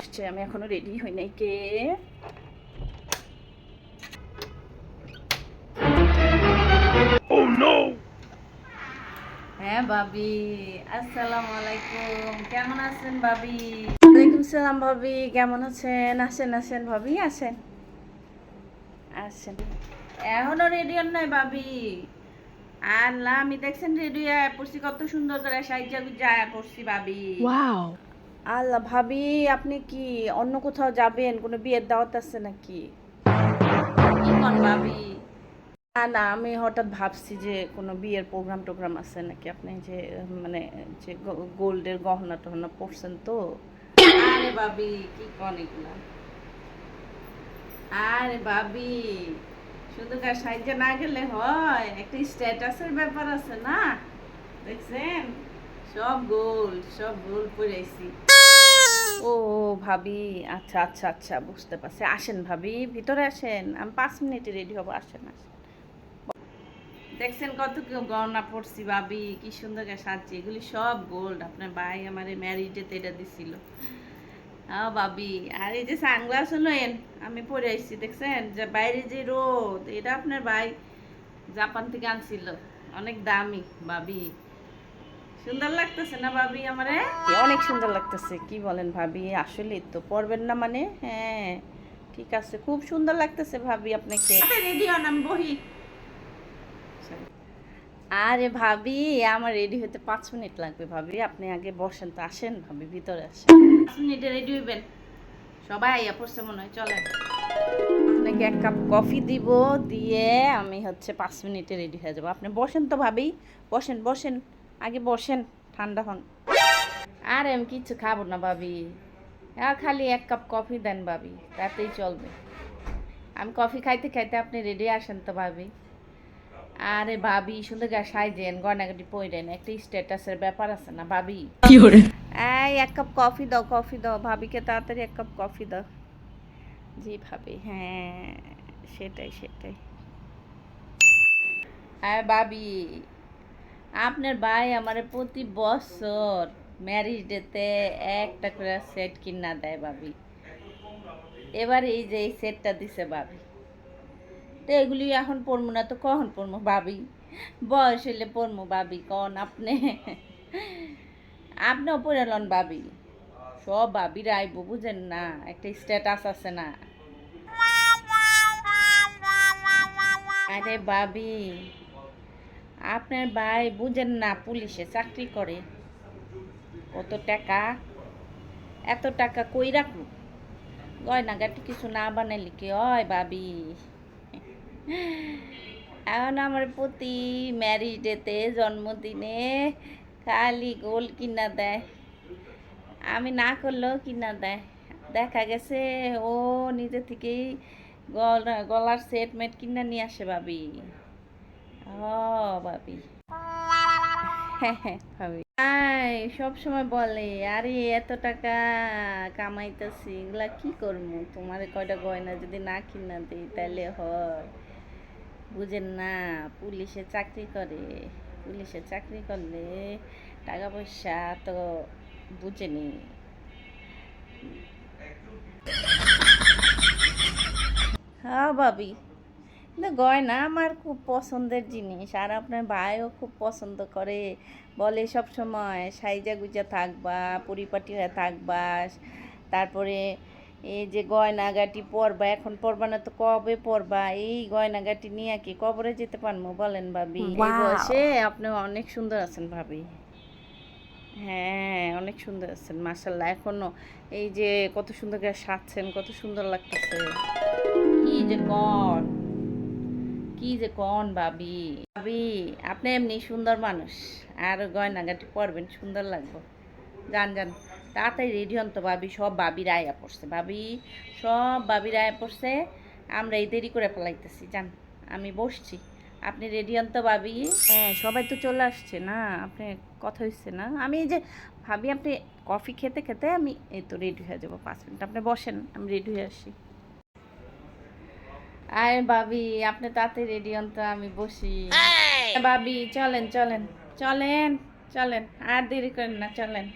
আসছে আমি এখনও রেডি হই নাই কে? হ্যাঁ ভাবি আসসালামু আলাইকুম কেমন আছেন ভাবি? ওয়ালাইকুম সালাম ভাবি কেমন আছেন? আসেন আসেন ভাবি আসেন। আসেন। এখনও রেডি হন নাই ভাবি। আল্লাহ আমি দেখছেন রেডি হয়ে পড়ছি কত সুন্দর করে সাইজা গুজা পড়ছি ভাবি। Wow. আল্লাহ ভাবি আপনি কি অন্য কোথাও যাবেন? কোনো বিয়ের দাওয়াত আছে নাকি? ভাবি? না না আমি হঠাৎ ভাবছি যে কোনো বিয়ের প্রোগ্রাম টোগ্রাম আছে নাকি? আপনি যে মানে যে গোল্ডের গহনা টহনা পরছেন তো? আরে ভাবি কি কন এগুলা? আরে ভাবি শুধু গা সাইজে না গেলে হয়? একটা স্ট্যাটাসের ব্যাপার আছে না? দেখছেন? সব গোল সব গোল পরেছি ও ভাবি আচ্ছা আচ্ছা আচ্ছা বুঝতে পারছি। আসেন ভাবি, ভিতরে আসেন। আমি পাঁচ মিনিটে রেডি হব, আসেন আসেন। দেখছেন কত গহনা পড়ছি ভাবি, কি সুন্দর করে সাজছি। এগুলি সব গোল্ড আপনার ভাই আমার ম্যারিডে তো এটা দিছিল। হ্যাঁ ভাবি, আর এই যে সানগ্লাস হলেন আমি পরে আসছি দেখছেন? যে বাইরে যে রোদ, এটা আপনার ভাই জাপান থেকে আনছিল। অনেক দামি, ভাবি। সুন্দর লাগতেছে না ভাবি আমারে? অনেক সুন্দর লাগতেছে কি বলেন ভাবি? আসলে তো পরবেন না মানে? হ্যাঁ ঠিক আছে খুব সুন্দর লাগতেছে ভাবি আপনাকে। রেডি হন আমি বহি। আরে ভাবি আমার রেডি হতে পাঁচ মিনিট লাগবে ভাবি। আপনি আগে বসেন তো আসেন ভাবি ভিতরে আসেন। পাঁচ মিনিটে রেডি হইবেন। সবাই আইয়া পড়ছে মনে হয় চলেন। আপনাকে এক কাপ কফি দিব দিয়ে আমি হচ্ছে পাঁচ মিনিটে রেডি হয়ে যাব। আপনি বসেন তো ভাবি। বসেন বসেন। আগে বসেন ঠান্ডা হন। আরে আমি কিচ্ছু খাব না ভাবি। হ্যাঁ খালি এক কাপ কফি দেন ভাবি তাতেই চলবে। আমি কফি খাইতে খাইতে আপনি রেডি আসেন তো ভাবি। আরে ভাবি সুন্দর গা সাইজেন গয়নাগাটি পইরেন একটা স্ট্যাটাসের ব্যাপার আছে না ভাবি? এই এক কাপ কফি দাও কফি দাও ভাবিকে তাড়াতাড়ি এক কাপ কফি দাও। জি ভাবি হ্যাঁ সেটাই সেটাই। হ্যাঁ ভাবি আপনার ভাই আমার প্রতি বছর ম্যারিজ ডেতে একটা করে সেট কিনা দেয় ভাবি। এবার এই যে এই সেটটা দিছে ভাবি। তো এগুলি এখন পড়ব না তো কখন পড়ব ভাবি? বয়স হলে পড়ব ভাবি, কন আপনি? আপনিও পড়ে লন ভাবি। সব ভাবিরা আইব, বুঝেন না, একটা স্ট্যাটাস আছে না। আরে ভাবি আপনার ভাই বুঝেন না পুলিশে চাকরি করে। কত টাকা? এত টাকা কই রাখব? গয়নাগাটি কিছু না বানাইলে কি হয় ভাবি? এখন আমার প্রতি ম্যারিজ ডেতে জন্মদিনে খালি গোল কিনা দেয়। আমি না করলেও কিনা দেয়। দেখা গেছে ও নিজে থেকেই গলা গলার সেট মেট কিনা নিয়ে আসে ভাবি। ভাবি। ভাবি আই সব সময় বলে, আরে, এত টাকা কামাইতেছি, এগুলা কি করব? তোমার কয়টা গয়না যদি না কিনা দিই তাহলে হয়। বুঝেন না, পুলিশে চাকরি করে, পুলিশে চাকরি করলে টাকা পয়সা তো বুঝেনি। হ্যাঁ ভাবি। গয়না আমার খুব পছন্দের জিনিস। আর আপনার ভাইও খুব পছন্দ করে। বলে সব সময় সাইজা গুজা থাকবা পরিপাটি হয়ে থাকবা। তারপরে এই যে গয়নাগাটি পরবা এখন পরবা না তো কবে পরবা? এই গয়নাগাটি নিয়ে কি কবরে যেতে পারব বলেন ভাবি? এই. বয়সে আপনি অনেক সুন্দর আছেন ভাবি। হ্যাঁ অনেক সুন্দর আছেন মাসাল্লাহ এখনও এই যে কত সুন্দর করে সাজছেন কত সুন্দর লাগতেছে। কি যে কন কি যে কন ভাবি? ভাবি, আপনি এমনি সুন্দর মানুষ। আর গয়নাগাটি পরবেন, সুন্দর লাগবে। যান যান। তাড়াতাড়ি রেডি হন তো ভাবি, সব ভাবির আয়া পড়ছে। ভাবি, সব ভাবির আয়া পড়ছে। আমরা এই দেরি করে ফেলাইতেছি, যান। আমি বসছি। আপনি রেডি হন তো ভাবি? হ্যাঁ সবাই তো চলে আসছে না? আপনি কথা হচ্ছে না? আমি এই যে, ভাবি আপনি কফি খেতে খেতে আমি এই তো রেডি হয়ে যাব। পাঁচ মিনিট আপনি বসেন, আমি রেডি হয়ে আসি। আরে ভাবি আপনি তাতে রেডি হন তো আমি বসি। ভাবি চলেন চলেন চলেন চলেন আর দেরি করেন না চলেন।